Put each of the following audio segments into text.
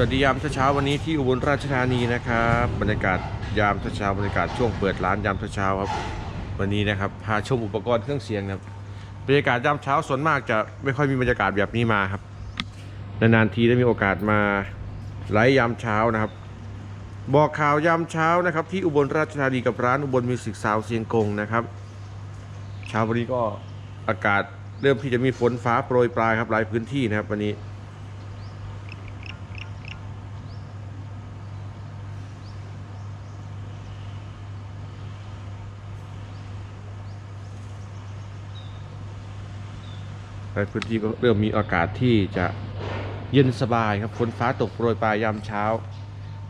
วัสดีครับสวัสดียามเช้าวันนี้ที่อุบลราชธานีนะครับบรรยากาศยามเช้าบรรยากาศช่วงเปิดร้านยามเช้าครับวันนี้นะครับพาชมอุปกรณ์เครื่องเสียงนะครับบรรยากาศยามเช้าส่วนมากจะไม่ค่อยมีบรรยากาศแบบนี้มาครับนานๆทีได้มีโอกาสมาไลฟ์ยามเช้านะครับ บอกข่าวยามเช้านะครับ ที่อุบลราชธานีกับร้านอุบลมิวสิกซาวเสียงกงนะครับ เช้าวันนี้ก็อากาศเริ่มที่จะมีฝนฟ้าโปรยปลายครับหลายพื้นที่นะครับวันนี้ หลาย พื้นที่ก็เริ่มมีอากาศที่จะเย็นสบายครับฝนฟ้าตกโปรยปลายยามเช้า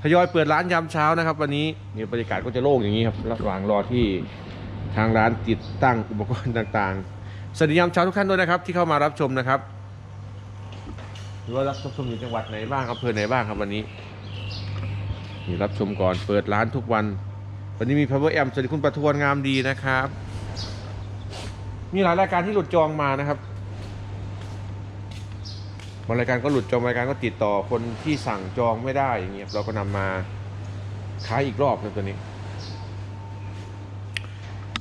ทยอยเปิดร้านยามเช้านะครับ วันนี้นี่บรรยากาศก็จะโล่งอย่างนี้ครับระหว่างรอที่ทางร้านติดตั้งอุปกรณ์ต่างๆ สวัสดียามเช้าทุกท่านด้วยนะครับ ที่เข้ามารับชมนะครับหรือว่ารับชมอยู่จังหวัดไหนบ้างอำเภอไหนบ้างครับวันนี้นี่รับชมก่อนเปิดร้านทุกวัน วันนี้มี power amp สวัสดีคุณประทวนงามดีนะครับ มีหลายรายการที่หลุดจองมานะครับ บางรายการก็หลุดจองบางรายการก็ติดต่อคนที่สั่งจองไม่ได้อย่างเงี้ยเราก็นำมาขายอีกรอบนะตัวนี้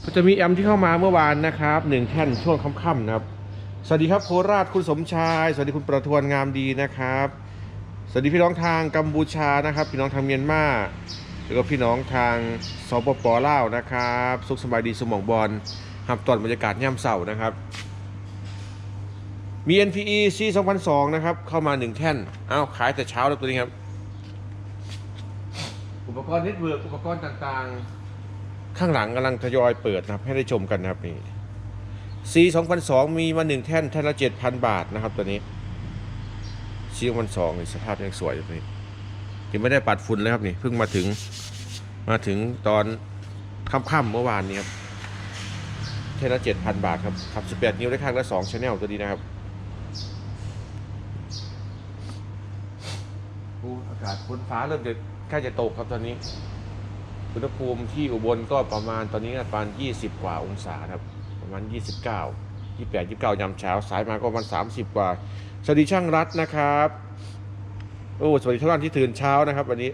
ก็จะมีแอมที่เข้ามาเมื่อวานนะครับหนึ่งแท่นช่วงค่ำๆนะครับ สวัสดีครับโคราชคุณสมชาย สวัสดีคุณประทวนงามดีนะครับ สวัสดีพี่น้องทางกัมพูชานะครับ พี่น้องทางเมียนมาแล้วก็พี่น้องทางสปปลาวนะครับ สุขสบายดีสมองบอลหับตอนบรรยากาศย่ำเสาร์นะครับ มี NPE C 2002นะครับ เข้ามา 1 แท่นเอาวขายแต่เช้าแล้วตัวนี้ครับ อุปกรณ์เน็ตเวิร์กอุปกรณ์ต่างๆ ข้างหลังกำลังทยอยเปิดนะครับ ให้ได้ชมกันนะครับนี่ C 2002มีมา 1 แท่น แท่นละ 7,000 บาทนะครับตัวนี้ C 2002นี่สภาพยังสวยอยู่นี้ยังไม่ได้ปัดฝุ่นเลยครับนี่เพิ่งมาถึงมาถึงตอนค่ำๆเมื่อวานนี้ครับแท่นละ7,000บาทครับขับ18นิ้วได้ข้างละ2 channel ตัวนี้นะครับ ภูมิอากาศ ฝนฟ้าเริ่มจะใกล้จะตกครับตอนนี้อุณหภูมิที่อุบลก็ประมาณตอนนี้ประมาณ 20 กว่าองศาครับ ประมาณ 29 28 29ยามเช้าสายมาก็ประมาณ 30 กว่า สวัสดีช่างรัฐนะครับ โอ้สวัสดีทุกท่านที่ตื่นเช้านะครับ วันนี้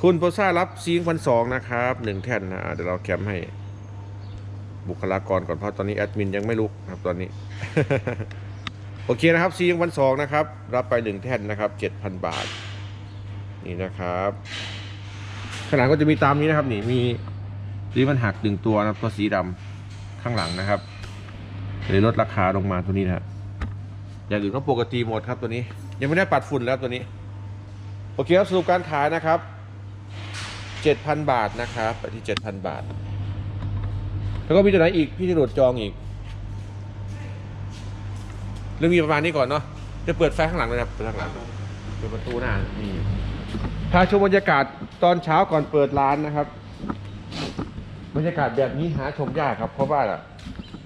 คุณโพซ่ารับซีงพันสองนะครับหนึ่งแท่นนะเดี๋ยวเราแคมให้บุคลากรก่อนเพราะตอนนี้แอดมินยังไม่ลุกครับตอนนี้ โอเคนะครับซียังวันสองนะครับ รับไปหนึ่งแท่นนะครับเจ็ดพันบาท นี่นะครับขนาดก็จะมีตามนี้นะครับ นี่มีรีมันหักหนึ่งตัวนะครับตัวสีดำข้างหลังนะครับเลยลดราคาลงมาตัวนี้นะฮะอย่างอื่นก็ปกติหมดครับตัวนี้ ยังไม่ได้ปัดฝุ่นแล้วตัวนี้ โอเคครับสรุปการขายนะครับเจ็ดพันบาทนะครับไปที่เจ็ดพันบาท แล้วก็มีตัวไหนอีกพี่จะโดดจองอีก รื่องมีประมาณนี้ก่อนเนาะจะเปิดไฟข้างหลังเลยนะครับเปิดข้างหลังเปิดประตูหน้านี่พาชมบรรยากาศตอนเช้าก่อนเปิดร้านนะครับ บรรยากาศแบบนี้หาชมยากครับ เพราะว่า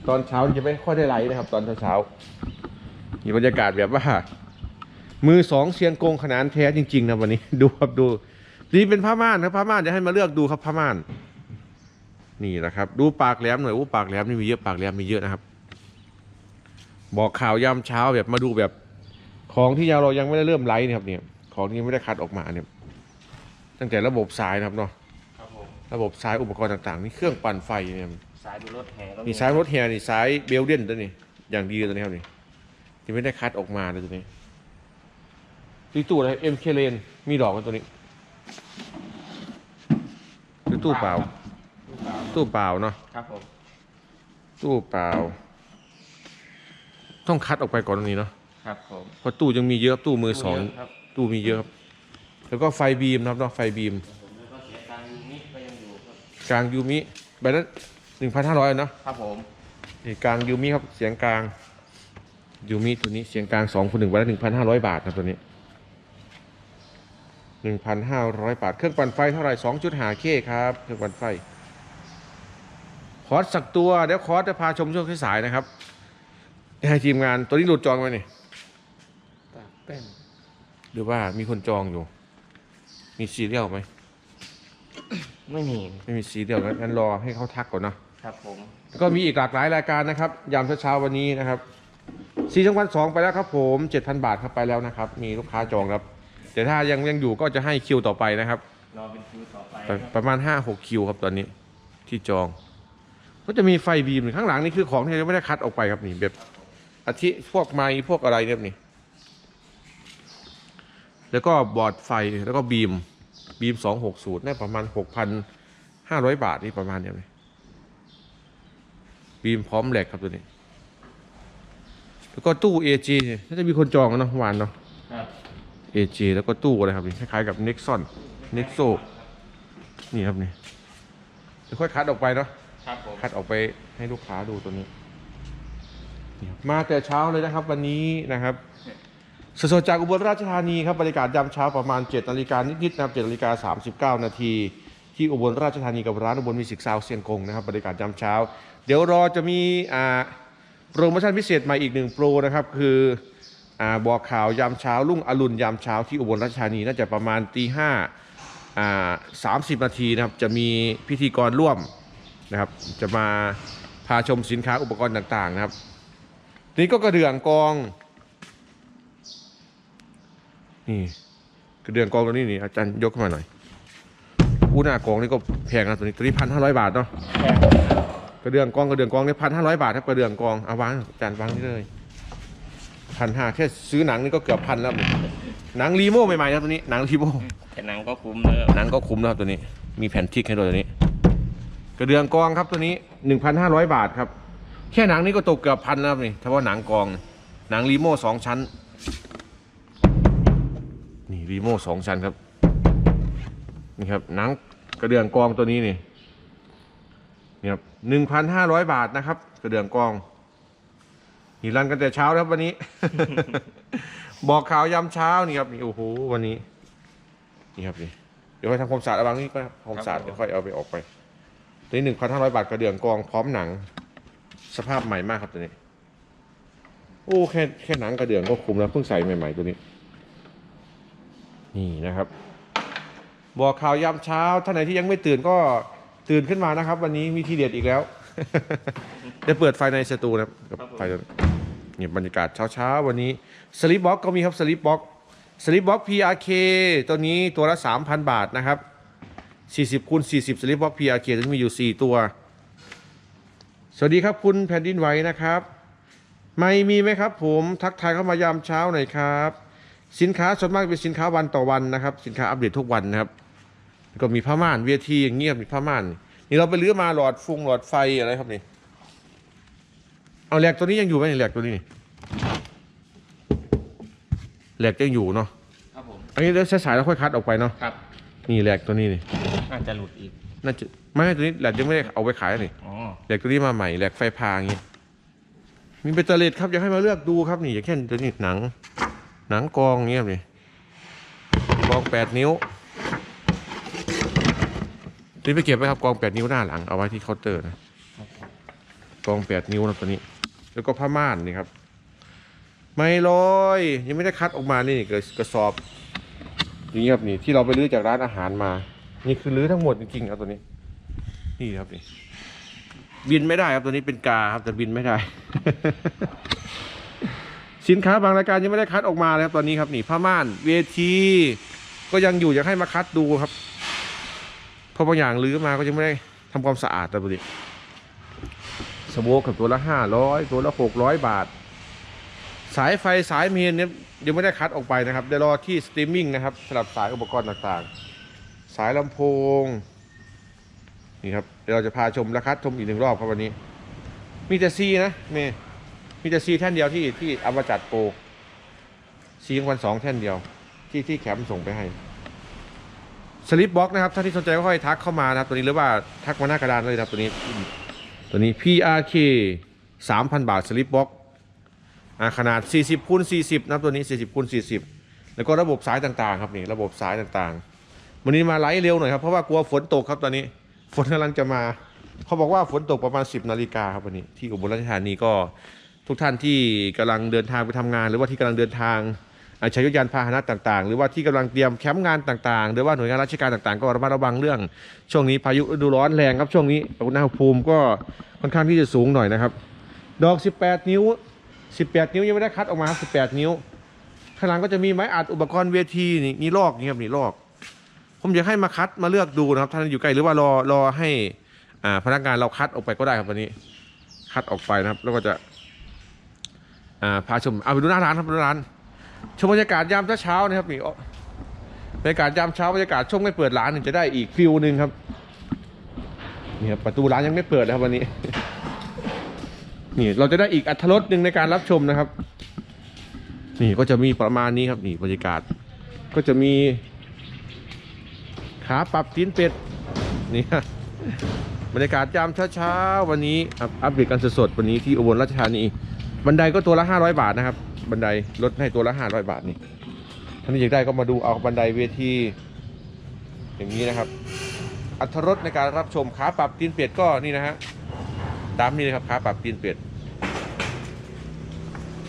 ตอนเช้าจะไม่ค่อยได้ไลฟ์นะครับ ตอนเช้าๆมีบรรยากาศแบบว่ามือสองเชียงกงขนานแท้จริงๆนะวันนี้ ดูครับดูนี่เป็นผ้าม่านครับผ้าม่านจะให้มาเลือกดูครับผ้าม่าน นี่นะครับ ดูปากแหลมหน่อยว่าปากแหลมนี่มีเยอะปากแหลมมีเยอะนะครับ บอกข่าวยามเช้าแบบมาดูแบบ ของที่เรายังไม่ได้เริ่มไลฟ์นะครับเนี่ยของที่ยังไม่ได้คัดออกมาเนี่ยตั้งแต่ระบบสายนะครับเนาะครับผมระบบสายอุปกรณ์ต่างๆนี่เครื่องปั่นไฟเนี่ยสายดูรถแห่ก็มีนี่สายรถแฮร์นี่สายเบลเดนตัวนี้อย่างดีตัวนี้ครับนี่ที่ไม่ได้คัดออกมาเลยตัวนี้ที่ตู้อะไรเอ็มเคเลนมีดอกกันตัวนี้คือตู้เปล่าครับตู้เปล่าเนาะครับผมตู้เปล่า ต้องคัดออกไปก่อนตรงนี้เนาะครับผมเพราะตู้ยังมีเยอะตู้มือสองเยะครับตู้มีเยอะครับแล้วก็ไฟบีมนะครับเนาะไฟบีม ผมแล้วก็เสียตังค์อยู่นี่ก็ยังอยู่ครับกลางยูมิใบนั้นหนึ่งพันห้าร้อยเนาะครับผมนี่กลางยูมิครับเสียงกลางยูมิตัวนี้เสียงกลางสองคูณหนึ่งใบละหนึ่งพันห้าร้อยบาทนะตัวนี้หนึ่งพันห้าร้อยบาท เครื่องปั่นไฟเท่าไหร่สองจุดหาเคครับเครื่องปั่นไฟ คอร์สสักตัวเดี๋ยวคอร์สจะพาชมช่วงสายๆนะครับ ให้ทีมงานตัวนี้หลุดจองไหมนี่ตากแป้นหรือว่ามีคนจองอยู่ มีซีเรียลไหมไม่มีไม่มีซีเรียลงั้นงั้นรอให้เขาทักก่อนเนาะคครับผมแล้วก็มีอีกหลากหลายรายการนะครับ ยามเช้าๆวันนี้นะครับซีซั่นวันสองไปแล้วครับผม7,000บาทครับไปแล้วนะครับ มีลูกค้าจองครับแต่ถ้ายังยังอยู่ก็จะให้คิวต่อไปนะครับ รอเป็นคิวต่อไปประประมาณ5-6คิวครับตอนนี้ ที่จอง ก็จะมีไฟบีมข้างหลังนี่คือของที่ยังไม่ได้คัดออกไปครับนี่แบบ อาทิพวกไม้พวกอะไรเนี่ยนี่ แล้วก็บอร์ดไฟแล้วก็บีมบีม260ได้ประมาณ6,500บาทนี่ประมาณเนี้ยเลยบีมพร้อมแหลกครับตัวนี้ แล้วก็ตู้ AG น่าจะมีคนจองกันเนาะเมื่อวานเนาะครับ AG แล้วก็ตู้อะไรครับนี่คล้ายๆกับ Nexon Nexo นี่ครับนี่เดี๋ยวค่อยคัดออกไปเนาะครับผมคัดออกไปให้ลูกค้าดูตัวนี้นี่ครับ มาแต่เช้าเลยนะครับวันนี้นะครับสดๆจากอุบลราชธานีครับบรรยากาศยามเช้าประมาณ7นาฬิกานิดๆนะครับ7นาฬิกา39 นาที ที่อุบลราชธานีกับร้านอุบลมิวสิกซาวเซียงกงนะครับบรรยากาศยามเช้า เดี๋ยวรอจะมีโปรโมชั่นพิเศษใหม่อีกหนึ่งโปรนะครับคืออบอกข่าวยามเช้ารุ่งอรุณยามเช้าที่อุบลราชธานีน่าจะประมาณตีห้าอ่าสามสิบนาทีนะครับจะมีพิธีกรร่วมนะครับจะมาพาชมสินค้าอุปกรณ์ต่างๆนะครับ นี่ก็กระเดื่องกอง นี่กระเดื่องกองตัวนี้นี่อาจารย์ยกขึ้นมาหน่อยอู้หน้ากองนี่ก็แพงนะตัวนี้ตัวนี้พันห้าร้อยบาทเนาะกระเดื่องกองกระเดื่องกองนี่พันห้าร้อยบาทครับกระเดื่องกองเอาวางอาจารย์วางนี่เลยพันห้าแค่ซื้อหนังนี่ก็เกือบพันแล้วนี่หนังรีโม่ใหม่ๆครับตัวนี้หนังรีโม่แค่หนังก็คุ้มเลยหนังก็คุ้มนะครับตัวนี้ มีแผ่นทิกให้ด้วยตัวนี้ กระเดืองกองครับตัวนี้1,500บาทครับ แค่หนังนี่ก็ตกเกือบพันแล้วครับนี่เฉพาะหนังกอง หนังรีโม่สองชั้น นี่รีโม่สองชั้นครับ นี่ครับหนังกระเดื่องกองตัวนี้นี่นี่ครับ1,500บาทนะครับ กระเดื่องกองนี่รันกันแต่เช้าแล้วครับวันนี้ บอกข่าวยามเช้านี่ครับนี่โอ้โหวันนี้ นี่ครับนี่เดี๋ยวไปทำความสะอาดเอาวางนี่ก็ความสะอาดเดี๋ยวค่อยเอาไปออกไปตัวนี้หนึ่งพันห้าร้อยบาทกระเดื่องกองพร้อมหนัง สภาพใหม่มากครับตัวนี้ โอ้แค่แค่หนังกระเดื่องก็คุ้มแล้วเพิ่งใส่ใหม่ ๆ ตัวนี้ นี่นะครับบอกข่าวยามเช้าท่านไหนที่ยังไม่ตื่นก็ตื่นขึ้นมานะครับ วันนี้มีทีเด็ดอีกแล้วจะเปิดไฟในสตูนะครับไฟนี่บรรยากาศเช้าๆวันนี้สลิปบ็อกก็มีครับสลิปบ็อกสลิปบ็อก PRK ตัวนี้ตัวละ 3,000 บาทนะครับ 40คูณ40สลิปบ็อก PRK จะมีอยู่ 4 ตัว สวัสดีครับคุณแผ่นดินไหวนะครับ ไม่มีไหมครับ ผมทักทายเข้ามายามเช้าหน่อยครับ สินค้าส่วนมากเป็นสินค้าวันต่อวันนะครับ สินค้าอัปเดตทุกวันนะครับแล้วก็มีผ้าม่านเวทีอย่างเงี้ยมีผ้าม่าน นี่เราไปเลื้อมาหลอดฟุงหลอดไฟอะไรครับนี่เอาแหลกตัวนี้ยังอยู่ไหมแหลกตัวนี้นี่แหลกยังอยู่เนาะครับผมอันนี้เดี๋ยวสายๆเราค่อยคัดออกไปเนาะครับนี่แหลกตัวนี้นี่น่าจะหลุดอีก น่าจะไม่ตัวนี้แหลกยังไม่ได้เอาไปขายนี่อ๋อแหลกตัวนี้มาใหม่แหลกไฟพาอย่างงี้มีเบตเตอร์เลดครับอยากให้มาเลือกดูครับนี่อย่างเช่นตัวนี้หนัง หนังกองเงี้ยนี่กองแปดนิ้วตัวนี้ไปเก็บไว้ครับกองแปดนิ้วหน้าหลังเอาไว้ที่เคาน์เตอร์นะกองแปดนิ้วนะตัวนี้ แล้วก็ผ้าม่านนี่ครับ ไม่ลอยยังไม่ได้คัดออกมานี่เกิดกระสอบอย่างนี้ครับนี่ที่เราไปรื้อจากร้านอาหารมา นี่คือรื้อทั้งหมดจริงๆครับตัวนี้ นี่ครับนี่บินไม่ได้ครับตัวนี้เป็นกาครับแต่บินไม่ได้ สินค้าบางรายการยังไม่ได้คัดออกมาเลยครับตอนนี้ครับนี่ผ้าม่านเวทีก็ยังอยู่อยากให้มาคัดดูครับเพราะบางอย่างรื้อมาก็ยังไม่ได้ทำความสะอาดแต่ตัวนี้สโมกกับตัวละห้าร้อยตัวละหกร้อยบาท สายไฟสายเมนเนี่ยยังไม่ได้คัดออกไปนะครับเดี๋ยวรอที่สตรีมมิ่งนะครับสำหรับสายอุปกรณ์ต่างๆ สายลำโพง นี่ครับเดี๋ยวเราจะพาชมและคัดชมอีกหนึ่งรอบครับวันนี้ มีแต่ซีนะเมย์มีแต่ซีแท่นเดียวที่ที่เอามาจัดโปรซีของวันสองแท่นเดียว ที่ที่แคมส่งไปให้สลิปบล็อกนะครับถ้าที่สนใจก็ค่อยทักเข้ามานะครับตัวนี้หรือว่าทักมาหน้ากระดานเลยนะครับตัวนี้ ตัวนี้ PRK 3,000 บาทสลิปบล็อกขนาด 40คูณ40 นะครับตัวนี้ 40คูณ40 แล้วก็ระบบสายต่างๆ ครับนี่ระบบสายต่างๆ วันนี้มาไลฟ์เร็วหน่อยครับเพราะว่ากลัวฝนตกครับตอนนี้ ฝนกำลังจะมา เขาบอกว่าฝนตกประมาณ 10นาฬิกาครับวันนี้ที่อุบลราชธานีก็ทุกท่านที่กำลังเดินทางไปทำงาน หรือว่าที่กำลังเดินทางใช้ยานยานพาหนะต่างๆ หรือว่าที่กำลังเตรียมแคมป์งานต่างๆ หรือว่าหน่วยงานราชการต่างๆ ก็ระมัดระวังเรื่อง ช่วงนี้พายุฤดูร้อนแรงครับช่วงนี้อุณหภูมิก็ค่อนข้างที่จะสูงหน่อยนะครับ ดอก 18 นิ้ว 18 นิ้วยังไม่ได้คัดออกมาครับ18 นิ้วข้างหลังก็จะมีไม้อัดอุปกรณ์เวทีนี่นี่ลอกนี่ครับนี่ลอก ผมอยากให้มาคัดมาเลือกดูนะครับ ท่านอยู่ใกลหรือว่ารอรอให้อ่าพนักงานเราคัดออกไปก็ได้ครับวันนี้ คัดออกไปนะครับ แล้วก็จะอ่าพาชมเอาไปดูหน้าร้านครับดูร้านชมบรรยากาศยามเช้าๆนะครับนี่บรรยากาศยามเช้าบรรยากาศช่วงไม่เปิดร้านนี่จะได้อีกฟิลหนึ่งครับนี่ครับประตูร้านยังไม่เปิดนะครับวันนี้ นี่เราจะได้อีกอัตรสหนึ่งในการรับชมนะครับ นี่ก็จะมีประมาณนี้ครับนี่บรรยากาศก็จะมี ขาปรับตีนเป็ดนี่บรรยากาศยามเช้าๆวันนี้อัปเดตกันสดๆวันนี้ที่อุบลราชธานีบันไดก็ตัวละ 500 บาทนะครับ บันไดลดให้ตัวละ 500 บาทนี่ท่านอยากได้ก็มาดูเอาบันไดเวทีอย่างนี้นะครับ อัตรสในการรับชมขาปรับตีนเป็ดก็นี่นะฮะตามนี้เลยครับขาปรับตีนเป็ด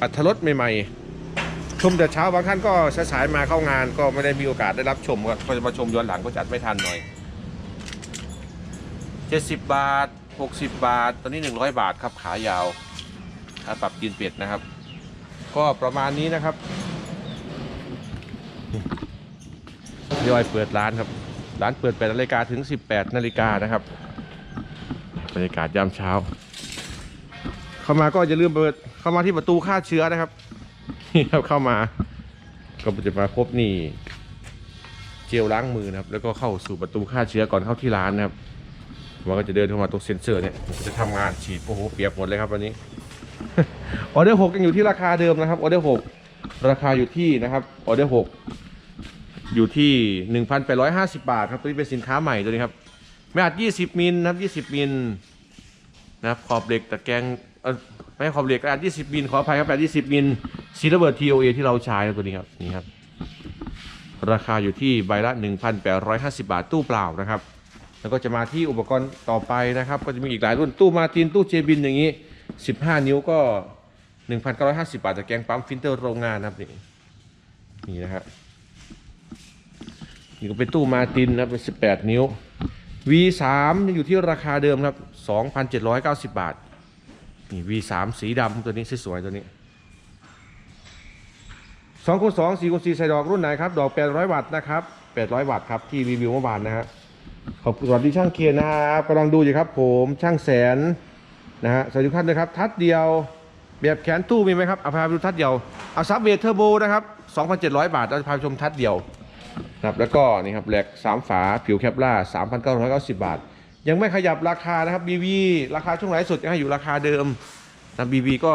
อัตรสใหม่ๆ ชมแต่เช้าบางท่านก็สายมาเข้างานก็ไม่ได้มีโอกาสได้รับชมก็จะมาชมย้อนหลังก็จัดไม่ทันหน่อย70 บาท 60 บาท ตอนนี้ 100 บาทครับขายาวขาปรับตีนเป็ดนะครับ ก็ประมาณนี้นะครับเดี๋ยเปิดร้านครับ ร้านเปิด8นาฬิกาถึง 18นาฬิกานะครับบรรยากาศยามเช้า เข้ามาก็อย่าลืมเปิดเข้ามาที่ประตูฆ่าเชื้อนะครับ นี่ครับเข้ามา ก็จะมาพบนี่ เจลล้างมือนะครับ แล้วก็เข้าสู่ประตูฆ่าเชื้อก่อนเข้าที่ร้านนะครับมันก็จะเดินเข้ามาตรงเซ็นเซอร์เนี่ยจะทำงานฉีดโอ้โหเปียกหมดเลยครับวันนี้ออเดอร์หกยังอยู่ที่ราคาเดิมนะครับออเดอร์หกราคาอยู่ที่นะครับออเดอร์หกอยู่ที่หนึ่งพันแปดร้อยห้าสิบาทครับตัวนี้เป็นสินค้าใหม่ตัวนี้ครับไม่อัดยี่สิบมิลนะครับยี่สิบมิลนะครับขอบเหล็กตะแกรง ไม่ใช่ขอบเหล็กกระดาษยี่สิบมิลขออภัยครับแปดยี่สิบมิลซีลเวอร์ทีโอเอที่เราใช้นะตัวนี้ครับนี่ครับ ราคาอยู่ที่ใบละ 1,850 บาทตู้เปล่านะครับ แล้วก็จะมาที่อุปกรณ์ต่อไปนะครับ ก็จะมีอีกหลายรุ่นตู้มาตินตู้เจบินอย่างนี้ 15 นิ้วก็ 1,950 บาทจากแกงปั๊มฟิลเตอร์โรงงานนะครับนี่นี่นะครับนี่ก็เป็นตู้มาตินนะเป็น 18 นิ้ว V3 ยังอยู่ที่ราคาเดิมครับ 2,790 บาท นี่ V3 สีดำตัวนี้สวยๆตัวนี้สองคูณสองสี่คูณสี่ใส่ดอกรุ่นไหนครับ ดอกแปดร้อยวัตต์นะครับแปดร้อยวัตต์ครับที่รีวิวเมื่อวานนะฮะขอบคุณสวัสดีช่างเคนนะครับกำลังดูอยู่ครับผมช่างแสนนะฮะสวัสดีทุกท่านเลยครับ ทัดเดียวแบบแขนตู้มีไหมครับเอาพาไปดูทัดเดียวเอาซับเวเทอร์โบนะครับ2,700บาทเราจะพาไปชมทัดเดียวนะครับแล้วก็นี่ครับแหลกสามฝาผิวแคปล่า3,990บาท ยังไม่ขยับราคานะครับ BV ราคาช่วงไหนสุดยังให้อยู่ราคาเดิมนะ BV ก็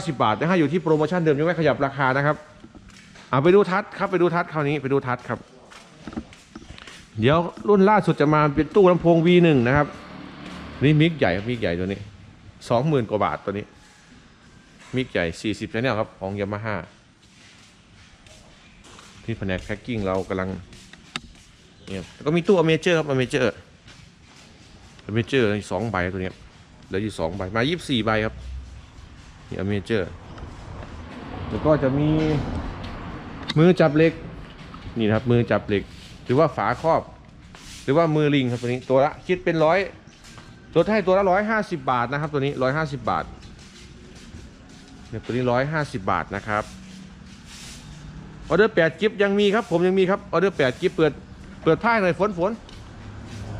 2,390 บาทนะฮะอยู่ที่โปรโมชั่นเดิมยังไม่ขยับราคานะครับเอาไปดูทัดครับไปดูทัดคราวนี้ไปดูทัดครับ เดี๋ยวรุ่นล่าสุดจะมาเป็นตู้ลำโพง V1 นะครับ นี่มิกใหญ่มิกใหญ่ตัวนี้สองหมื่นกว่าบาทตัวนี้ มิกใหญ่40ชแนลครับของยามาฮ่าที่แผนกแพ็กกิ้งเรากำลัง เนี่ยแล้วก็มีตู้อเมเจอร์ครับอเมเจอร์อเมเจอร์สองใบตัวเนี้ยเหลืออยู่สองใบมา24ใบครับนี่อเมเจอร์แล้วก็จะมีมือจับเหล็กนี่นะครับมือจับเหล็ก หรือว่าฝาครอบ หรือว่ามือลิงครับตัวนี้ตัวละคิดเป็นร้อยลดให้ตัวละร้อยห้าสิบบาทนะครับ ตัวนี้ร้อยห้าสิบบาทเนี่ยตัวนี้ร้อยห้าสิบบาทนะครับออเดอร์แปดกิฟยังมีครับผมยังมีครับออเดอร์แปดกิฟเปิด เปิดผ้าหน่อยฝนฝน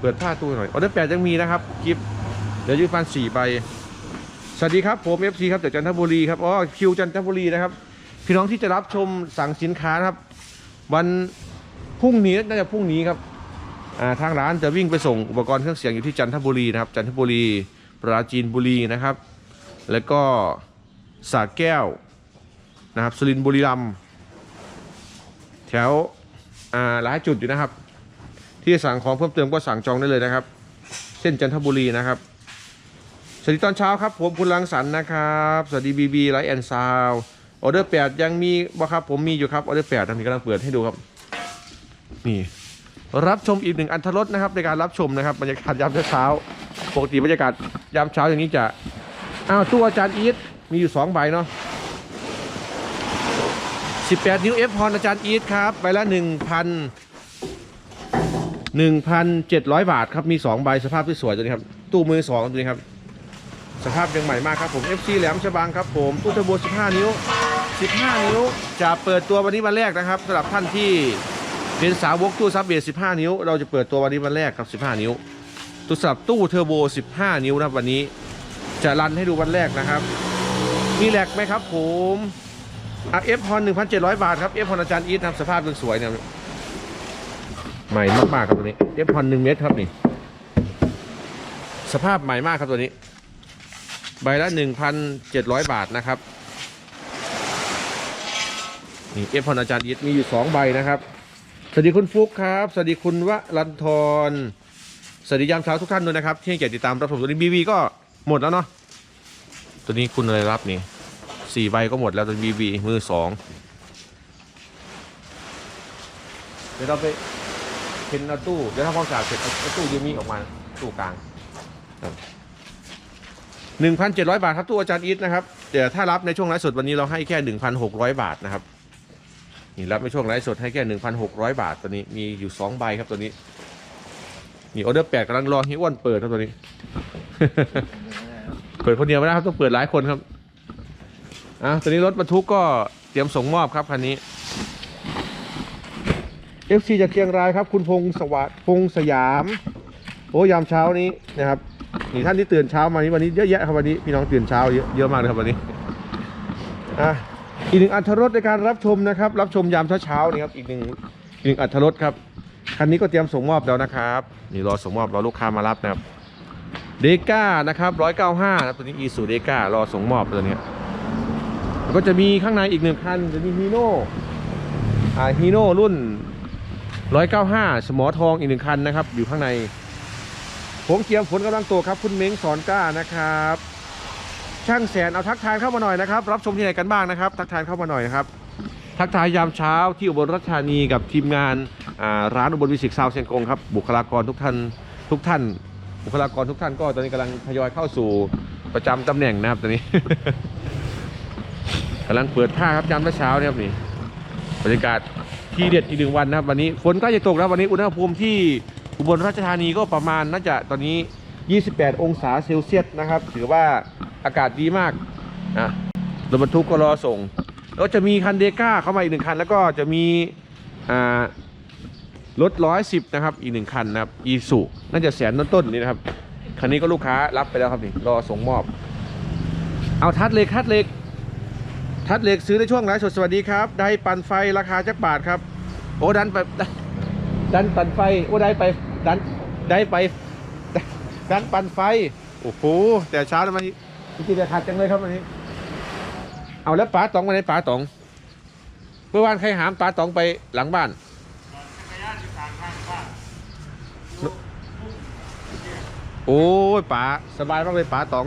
เปิดผ้าตู้หน่อยออเดอร์แปดยังมีนะครับกิฟเดี๋ยวยืดฟันสี่ใบสวัสดีครับผม FC ครับจากจันทบุรีครับอ๋อคิวจันทบุรีนะครับพี่น้องที่จะรับชมสั่งสินค้านะครับ วันพรุ่งนี้น่าจะพรุ่งนี้ครับทางร้านจะวิ่งไปส่งอุปกรณ์เครื่องเสียงอยู่ที่จันทบุรีนะครับ จันทบุรี ปราจีนบุรีนะครับ แล้วก็สระแก้วนะครับสุรินทร์บุรีรัมย์แถวอ่าหลายจุดอยู่นะครับ ที่จะสั่งของเพิ่มเติมก็สั่งจองได้เลยนะครับ เส้นจันทบุรีนะครับ สวัสดีตอนเช้าครับ ผมคุณลังสรรค์นะครับ สวัสดีบีบีไลท์แอนซาวออเดอร์แปดยังมีบ่ครับ ผมมีอยู่ครับออเดอร์แปดทำนี้กำลังเปิดให้ดูครับ นี่ รับชมอีกหนึ่งอันทรสนะครับ ในการรับชมนะครับบรรยากาศยามเช้าปกติบรรยากาศยามเช้าอย่างนี้จะอ้าวตู้อาจารย์อีทมีอยู่สองใบเนาะ18 นิ้ว F พรอาจารย์อีทครับใบละ1,000 1,700 บาทครับมี2ใบสภาพที่สวยตัวนี้ครับตู้มือ2ตัวนี้ครับสภาพยังใหม่มากครับผม FC แหลมฉบังครับผมตู้เทอร์โบ 15 นิ้ว 15 นิ้ว จะเปิดตัววันนี้วันแรกนะครับสำหรับท่านที่เป็นสาวกตู้ซับเบส15 นิ้ว เราจะเปิดตัววันนี้วันแรกครับ 15 นิ้วตู้สำหรับตู้เทอร์โบ 15 นิ้วนะครับวันนี้จะรันให้ดูวันแรกนะครับมีแหลกไหมครับผมอะ F พร1,700บาทครับ F พรอาจารย์อีททำสภาพยังสวยเนี่ย ใหม่มากๆครับตัวนี้ F พร1เมตรครับนี่ สภาพใหม่มากครับตัวนี้ ใบละ1,700บาทนะครับนี่ F พรอาจารย์อีทมีอยู่2ใบนะครับ สวัสดีคุณฟุกครับ สวัสดีคุณวรันทรสวัสดียามเช้าทุกท่านด้วยนะครับ ที่ให้เกียรติติดตามรับชมตัวนี้บีบีก็หมดแล้วเนาะตัวนี้คุณเลยรับนี่สี่ใบก็หมดแล้วตัวบีบีมือสองเดี๋ยวเราไป เห็นเอาตู้เดี๋ยวถ้าความสะอาดเสร็จเอาตู้ยูมิออกมาตู้กลางหนึ่งพันเจ็ดร้อยบาทครับตู้อาจารย์อีทนะครับเดี๋ยวถ้ารับในช่วงไลฟ์สดวันนี้เราให้แค่หนึ่งพันหกร้อยบาทนะครับนี่รับในช่วงไลฟ์สดให้แค่หนึ่งพันหกร้อยบาทตัวนี้มีอยู่สองใบครับตัวนี้นี่ออเดอร์แปดกำลังรอให้อ้วนเปิดครับตัวนี้ เปิดคนเดียวไม่ได้ครับต้องเปิดหลายคนครับอะตอนนี้รถบรรทุกก็เตรียมส่งมอบครับคันนี้ FC จากเชียงรายครับ คุณพงศ์สวัสดิ์พงศ์สยาม โอ้ยามเช้านี้นะครับนี่ท่านที่ตื่นเช้ามานี้วันนี้เยอะแยะครับวันนี้พี่น้องตื่นเช้าเยอะเยอะมากเลยครับวันนี้อะอีกหนึ่งอัธรสในการรับชมนะครับ รับชมยามเช้าๆนี่ครับอีกหนึ่งอีกหนึ่งอัธรสครับคันนี้ก็เตรียมส่งมอบแล้วนะครับนี่รอส่งมอบรอลูกค้ามารับนะครับเดก้านะครับ195นะตัวนี้อีสูเดก้ารอส่งมอบตัวนี้ก็จะมีข้างในอีกหนึ่งคันจะมีฮีโน่อ่าฮีโน่รุ่น 195 สมอทองอีกหนึ่งคันนะครับ อยู่ข้างใน ผมเกียมฝนกำลังตัวครับ คุณเม้งสอนกล้านะครับ ช่างแสนเอาทักทายเข้ามาหน่อยนะครับ รับชมที่ไหนกันบ้างนะครับ ทักทายเข้ามาหน่อยนะครับ ทักทายยามเช้าที่อุบลราชธานีกับทีมงานร้านอุบลวิสิกซาวเซนกงครับบุคลากรทุกท่านทุกท่านบุคลากรทุกท่านก็ตอนนี้กำลังทยอยเข้าสู่ประจำตำแหน่งนะครับตอนนี้กำลังเปิดผ้าครับยามเช้าเนี่ยครับนี่บรรยากาศ ทีเด็ดอีกหนึ่งวันนะครับวันนี้ฝนใกล้จะตกแล้ววันนี้อุณหภูมิที่อุบลราชธานีก็ประมาณน่าจะตอนนี้ 28 องศาเซลเซียสนะครับ ถือว่าอากาศดีมากนะรถบรรทุกก็รอส่ง แล้วจะมีคันเดก้าเข้ามาอีกหนึ่งคัน แล้วก็จะมีรถร้อยสิบนะครับ อีกหนึ่งคันนะครับอีสุน่าจะแสนต้นๆนี่นะครับคันนี้ก็ลูกค้ารับไปแล้วครับนี่รอส่งมอบ เอาทัดเหล็กทัดเหล็กทัดเหล็กซื้อในช่วงไลฟ์สดสวัสดีครับ ได้ปั่นไฟราคาจักบาทครับ โอ้ดันไป ดันปั่นไฟ โอ้ได้ไป ดันได้ไป ดันปั่นไฟ โอ้โห แต่เช้าแล้วมันจริงๆแต่ขัดจังเลยครับวันนี้ เอาแล้วป๋าตองไปไหนป๋าตอง เมื่อวานใครหามป๋าตองไปหลังบ้านโอ้ยป๋าสบายมากเลยป๋าตอง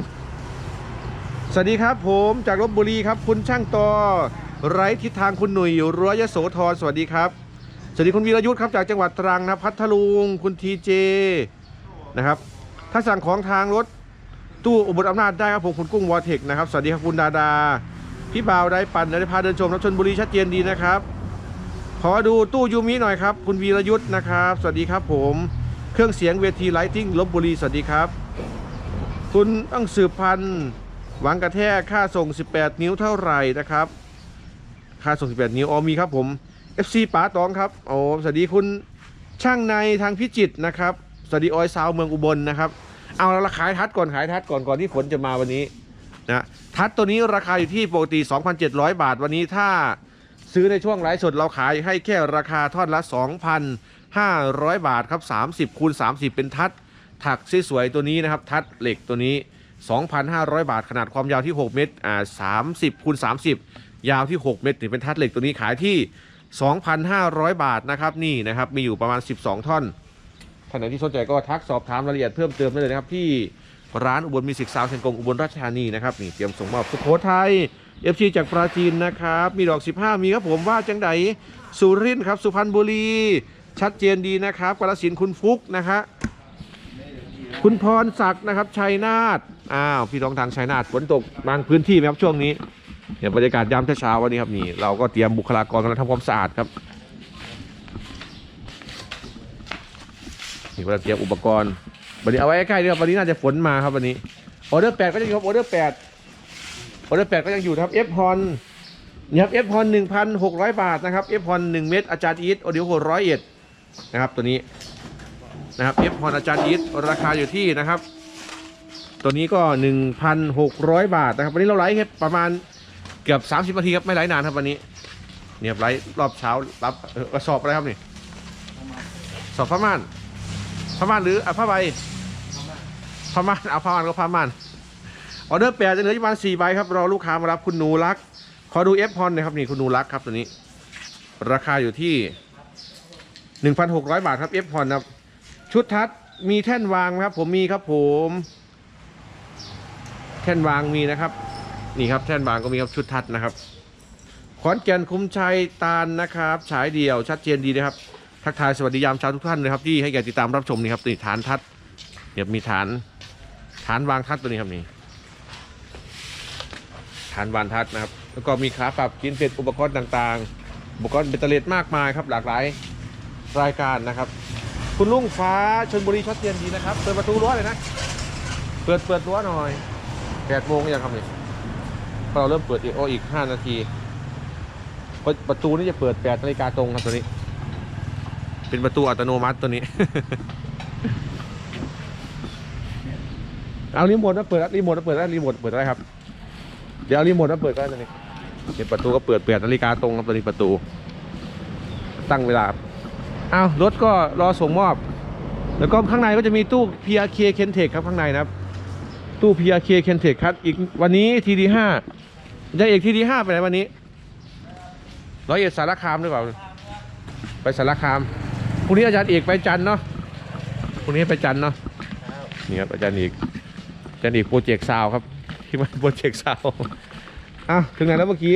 สวัสดีครับ ผมจากลบบุรีครับ คุณช่างต่อไร้ทิศทางคุณหนุ่ยอยู่รั้วยโสธรสวัสดีครับ สวัสดีคุณวีรยุทธ์ครับจากจังหวัดตรังนะพัทลุงคุณทีเจนะครับ ถ้าสั่งของทางรถตู้อุบลอำนาจได้ครับผมคุณกุ้งวอเทคนะครับสวัสดีครับคุณดาดา พี่บ่าวได้ปั่นได้พาเดินชมรับชนบุรีชัดเจนดีนะครับ ขอดูตู้ยูมิหน่อยครับคุณวีรยุทธ์นะครับ สวัสดีครับผมเครื่องเสียงเวทีไลทิงลบบุรีสวัสดีครับ คุณอังสืบพันธ์หวังกระแทกค่าส่ง 18 นิ้วเท่าไหร่นะครับ ค่าส่ง 18 นิ้วอ๋อมีครับผม FC ป๋าตองครับโอ้สวัสดีคุณช่างในทางพิจิตรนะครับสวัสดีออยซาวเมืองอุบลนะครับ เอาเราขายทัดก่อนขายทัดก่อนก่อนที่ฝนจะมาวันนี้นะทัดตัวนี้ราคาอยู่ที่ปกติ 2,700 บาทวันนี้ถ้าซื้อในช่วงไลฟ์สดเราขายให้แค่ราคาทอนละ 2,500 บาทครับ 30คูณ30 เป็นทัด ถักสวยๆตัวนี้นะครับ ทัดเหล็กตัวนี้ 2,500 บาทขนาดความยาวที่ 6 เมตรอ่า30คูณ30 ยาวที่ 6 เมตรนี่เป็นทัดเหล็กตัวนี้ขายที่ 2,500 บาทนะครับนี่นะครับมีอยู่ประมาณ 12 ท่อนท่านไหนที่สนใจก็ทักสอบถามรายละเอียดเพิ่มเติมได้เลยนะครับที่ร้านอุบลมิวสิกซาวเซนกงอุบลราชธานีนะครับนี่เตรียมส่งมอบสุโขทัย FC จากปราจีนนะครับมีดอก 15 มีครับผมว่าจังไดสุรินทร์ครับสุพรรณบุรี ชัดเจนดีนะครับกาฬสินคุณฟุกนะครับคุณพรศักดิ์นะครับชัยนาทอ้าวพี่น้องทางชัยนาทฝนตกบางพื้นที่ไหมครับช่วงนี้ เนี่ยบรรยากาศยามเช้าๆวันนี้ครับนี่เราก็เตรียมบุคลากรกำลังทำความสะอาดครับนี่เราเตรียมอุปกรณ์วันนี้เอาไว้ใกล้ๆดีครับวันนี้น่าจะฝนมาครับวันนี้ออเดอร์แปดก็ยังอยู่ครับออเดอร์แปดออเดอร์แปดก็ยังอยู่ครับเอฟฮอนนี่ครับเอฟฮอนหนึ่งพันหกร้อยบาทนะครับเอฟฮอนหนึ่งเม็ดอาจารย์อีทโอเดียวโหร้อยเอ็ดนะครับตัวนี้นะครับเอฟฮอนอาจารย์อีทราคาอยู่ที่นะครับ ตัวนี้ก็1,600บาทนะครับวันนี้เราไลฟ์แค่ประมาณ เกือบ30นาทีครับไม่ไลฟ์นานครับวันนี้ เนี่ยครับไลฟ์รอบเช้ารับเอ่อกระสอบอะไรครับนี่ สอบผ้าม่านผ้าม่านหรืออะผ้าใบผ้าม่านเอาผ้าม่านก็ผ้าม่านออเดอร์แปดจะเหลืออยู่ประมาณสี่ใบครับรอลูกค้ามารับคุณหนูรัก ขอดูเอฟพอนนะครับนี่คุณหนูรักครับตัวนี้ ราคาอยู่ที่1,600บาทครับเอฟพอนครับชุดทัดมีแท่นวางไหมครับ ผมมีครับผม แท่นวางมีนะครับ นี่ครับแท่นวางก็มีครับชุดทัดนะครับขอนแก่นคุ้มชัยตาลนะครับฉายเดี่ยวชัดเจนดีนะครับ ทักทายสวัสดียามเช้าทุกท่านเลยครับที่ให้แก่ติดตามรับชมนี่ครับนี่ฐานทัดเดี๋ยวมีฐานฐานวางทัดตัวนี้ครับนี่ฐานวางทัดนะครับ แล้วก็มีขาปรับกินเป็ดอุปกรณ์ต่างๆ อุปกรณ์เบตเตอร์เลดมากมายครับ หลากหลายรายการนะครับ คุณลุงฟ้าชนบุรีชัดเจนดีนะครับเปิดประตูรั้วเลยนะ เปิดเปิดรั้วหน่อยแปดโมงยังครับนี่ เราเริ่มเปิดอีกโออีกห้านาทีประประตูนี่จะเปิดแปดนาฬิกาตรงครับตัวนี้ เป็นประตูอัตโนมัติตัวนี้ เอารีโมทมาเปิดแล้วรีโมทมาเปิดแล้วรีโมทเปิดได้ครับ เดี๋ยวเอารีโมทมาเปิดก็ได้ตัวนี้เดี๋ยวประตูก็เปิดแปดนาฬิกาตรงครับตัวนี้ประตู ตั้งเวลาเอารถก็รอส่งมอบ แล้วก็ข้างในก็จะมีตู้ PRK Kentech ครับข้างในนะครับ ตู้ PRK c a n t e c ครับอีกวันนี้ TD5 จะเอก TD5 ไปไหนวันนี้ร้อยเอ็ดสารคามหรือเปล่า ไปสารคามพรุ่งนี้อาจารย์เอกไปจันทร์เนาะพรุ่งนี้ไปจันทร์เนาะนี่ครับอาจารย์เอกอาจารย์เอกโปรเจกต์ซาวครับที่มันโปรเจกต์ซาวอ้าวถึงไหนแล้วเมื่อกี้